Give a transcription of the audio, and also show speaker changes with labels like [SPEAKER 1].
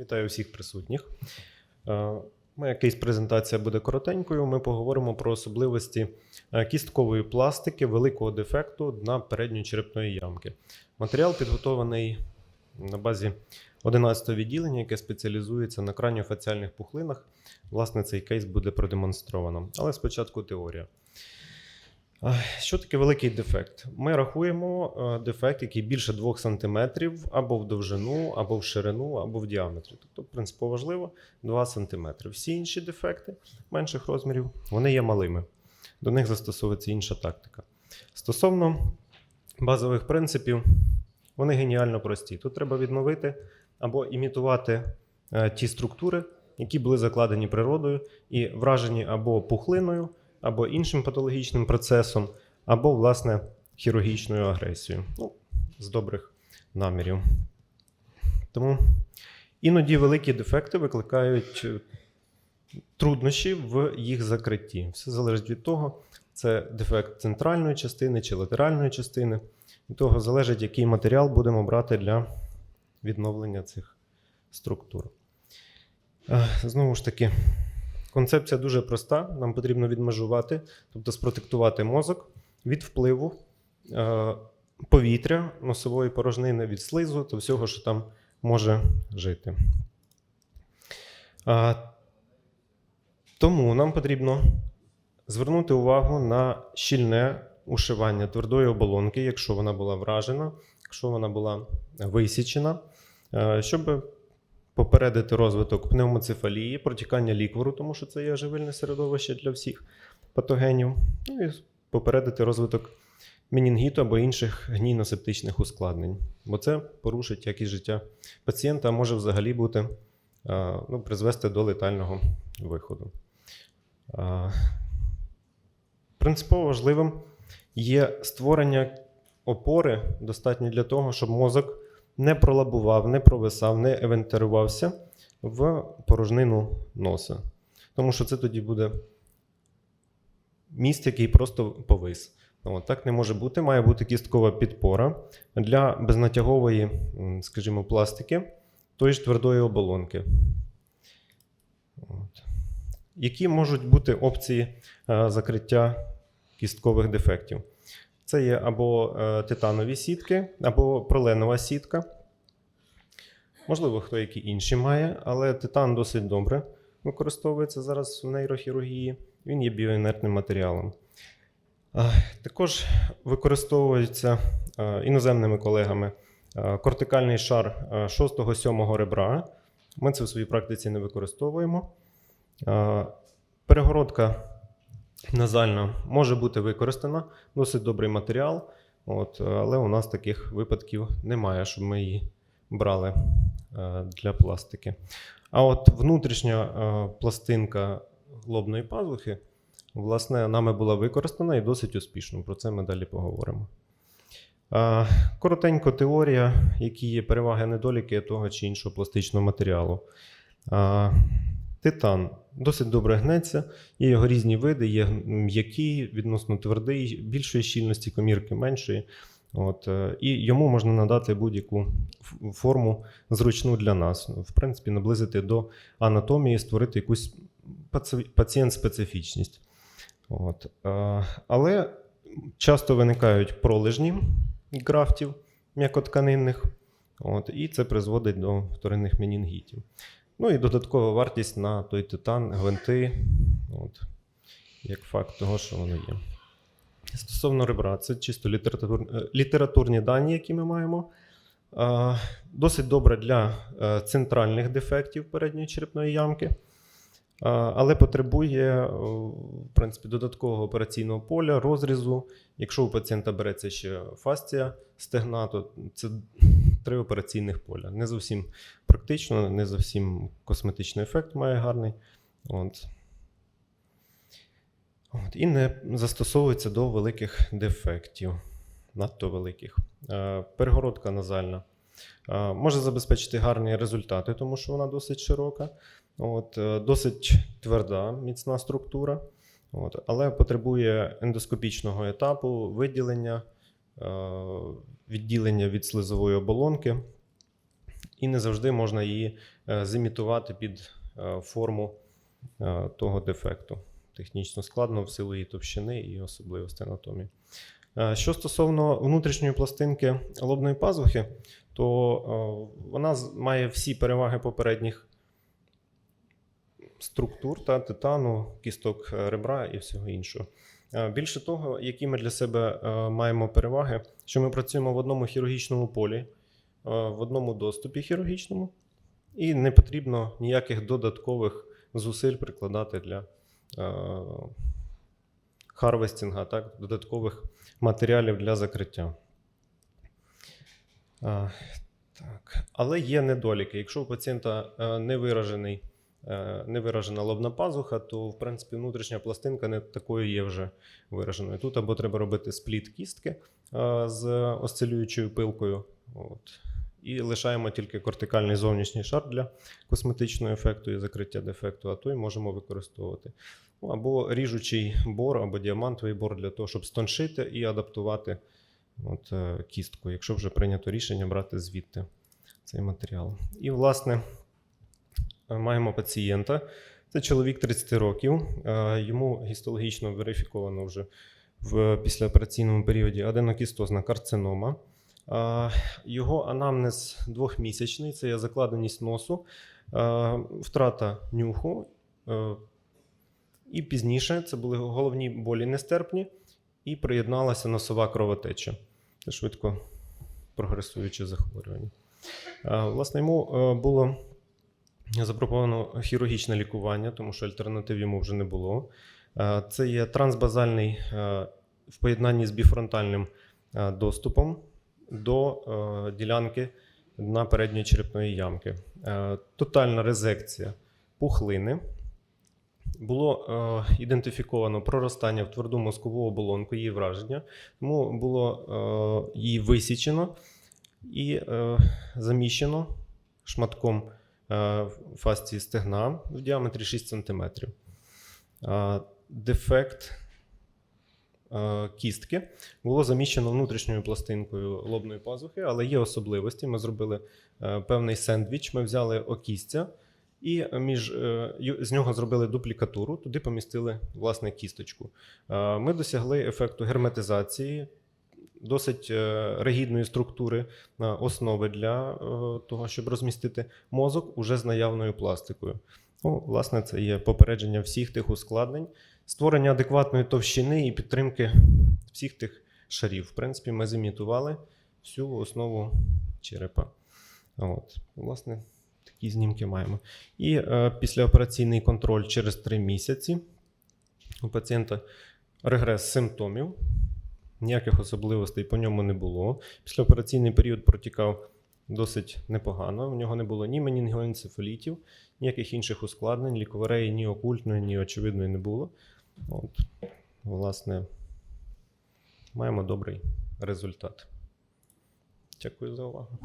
[SPEAKER 1] Вітаю всіх присутніх. Е, Моя кейс-презентація буде коротенькою. Ми поговоримо про особливості е, кісткової пластики великого дефекту дна передньої черепної ямки. Матеріал підготований на базі 11-го відділення, яке спеціалізується на краніофаціальних пухлинах. Власне, цей кейс буде продемонстровано. Але спочатку теорія. Що таке великий дефект? Ми рахуємо е, дефект, який більше 2 см або в довжину, або в ширину, або в діаметрі. Тобто, принципово важливо 2 см. Всі інші дефекти менших розмірів вони є малими. До них застосовується інша тактика. Стосовно базових принципів, вони геніально прості. Тут треба відновити або імітувати е, ті структури, які були закладені природою і вражені або пухлиною, або іншим патологічним процесом, або, власне, хірургічною агресією. Ну, з добрих намірів. Тому іноді великі дефекти викликають е, труднощі в їх закритті. Все залежить від того, це дефект центральної частини чи латеральної частини. Від того залежить, який матеріал будемо брати для відновлення цих структур. Е, Знову ж таки, концепція дуже проста. Нам потрібно відмежувати, тобто спротектувати мозок від впливу е, повітря, носової порожнини від слизу та всього, що там може жити. А, тому нам потрібно звернути увагу на щільне ушивання твердої оболонки, якщо вона була вражена, якщо вона була висічена, е, щоб попередити розвиток пневмоцефалії, протікання ліквору, тому що це є живильне середовище для всіх патогенів, ну і попередити розвиток менінгіту або інших гнійно-септичних ускладнень, бо це порушить якість життя пацієнта, а може взагалі бути ну, призвести до летального виходу. Принципово важливим є створення опори достатньо для того, щоб мозок не пролабував, не провисав, не евентерувався в порожнину носа. Тому що це тоді буде міст, який просто повис. От, так не може бути. Має бути кісткова підпора для безнатягової, скажімо, пластики, тої ж твердої оболонки. От. Які можуть бути опції е, закриття кісткових дефектів? Це є або е, титанові сітки, або проленова сітка. Можливо, хто які інші має, але титан досить добре використовується зараз в нейрохірургії. Він є біоінертним матеріалом. Також використовується е, іноземними колегами е, кортикальний шар 6-7 ребра. Ми це в своїй практиці не використовуємо. Перегородка назальна може бути використана, досить добрий матеріал, от, але у нас таких випадків немає, щоб ми її брали е, для пластики. А от внутрішня е, пластинка лобної пазухи, власне, нами була використана і досить успішно. Про це ми далі поговоримо. Е, Коротенько теорія, які є переваги недоліки того чи іншого пластичного матеріалу. Титан досить добре гнеться, є його різні види, є м'який, відносно твердий, більшої щільності комірки, меншої. От, е, і йому можна надати будь-яку форму зручну для нас. В принципі, наблизити до анатомії, створити якусь пацієнт-специфічність. От, е, але часто виникають пролежні графтів м'якотканинних, от, і це призводить до вторинних менінгітів. Ну і додаткова вартість на той титан, гвинти, от, як факт того, що воно є. Стосовно ребра, це чисто е, літературні дані, які ми маємо. Досить добре для е, центральних дефектів передньої черепної ямки, але потребує е, в принципі, додаткового операційного поля, розрізу. Якщо у пацієнта береться ще фасція стегна, то це три операційних поля. Не зовсім практично, не зовсім косметичний ефект має гарний. От. От, і не застосовується до великих дефектів, надто великих. Е, перегородка назальна е, може забезпечити гарні результати, тому що вона досить широка, от, е, досить тверда, міцна структура, от, але потребує ендоскопічного етапу, виділення, відділення від слизової оболонки. і не завжди можна її е, зімітувати під е, форму е, того дефекту. Технічно складно в силу її товщини і особливостей анатомії. Е, Що стосовно внутрішньої пластинки лобної пазухи, то е, вона має всі переваги попередніх структур та титану, кісток е, ребра і всього іншого. Е, Більше того, які ми для себе е, маємо переваги, що ми працюємо в одному хірургічному полі, в одному доступі хірургічному, і не потрібно ніяких додаткових зусиль прикладати для харвестінга, так, додаткових матеріалів для закриття. Так. Але є недоліки. Якщо у пацієнта не виражений, не виражена лобна пазуха, то в принципі внутрішня пластинка не такою є вже вираженою. Тут або треба робити спліт кістки е, з осцилюючою пилкою. От. І лишаємо тільки кортикальний зовнішній шар для косметичного ефекту і закриття дефекту, а той можемо використовувати. Ну, або ріжучий бор, або діамантовий бор для того, щоб стоншити і адаптувати от, е, кістку, якщо вже прийнято рішення брати звідти цей матеріал. І, власне, е, маємо пацієнта. Це чоловік 30 років. Е, Йому гістологічно верифіковано вже в післяопераційному періоді аденокістозна карцинома. Е, Його анамнез двохмісячний, це є закладеність носу, е, втрата нюху. е, І пізніше це були головні болі нестерпні, і приєдналася носова кровотеча. Це швидко прогресуюче захворювання. Е, Власне, йому е, було запропоновано хірургічне лікування, тому що альтернатив йому вже не було. Е, Це є трансбазальний е, в поєднанні з біфронтальним е, доступом до ділянки дна передньої черепної ямки. Тотальна резекція пухлини. Було ідентифіковано проростання в тверду мозкову оболонку, її враження, тому було її висічено і заміщено шматком фасції стегна в діаметрі 6 см. Е, дефект е, кістки було заміщено внутрішньою пластинкою лобної пазухи, але є особливості. Ми зробили е, певний сендвіч. Ми взяли окістя і між, е, з нього зробили дуплікатуру, туди помістили власне кісточку. Е, Ми досягли ефекту герметизації, досить е, ригідної структури е, основи для е, того, щоб розмістити мозок уже з наявною пластикою. Ну, власне, це є попередження всіх тих ускладнень, створення адекватної товщини і підтримки всіх тих шарів. В принципі, ми зімітували всю основу черепа. От, власне, такі знімки маємо. І е, післяопераційний контроль через 3 місяці. У пацієнта регрес симптомів, ніяких особливостей по ньому не було. Післяопераційний період протікав досить непогано. В нього не було ні менінгоенцефалітів, ніяких інших ускладнень, ліковореї ні окультної, ні очевидної не було. От, власне, маємо добрий результат. Дякую за увагу.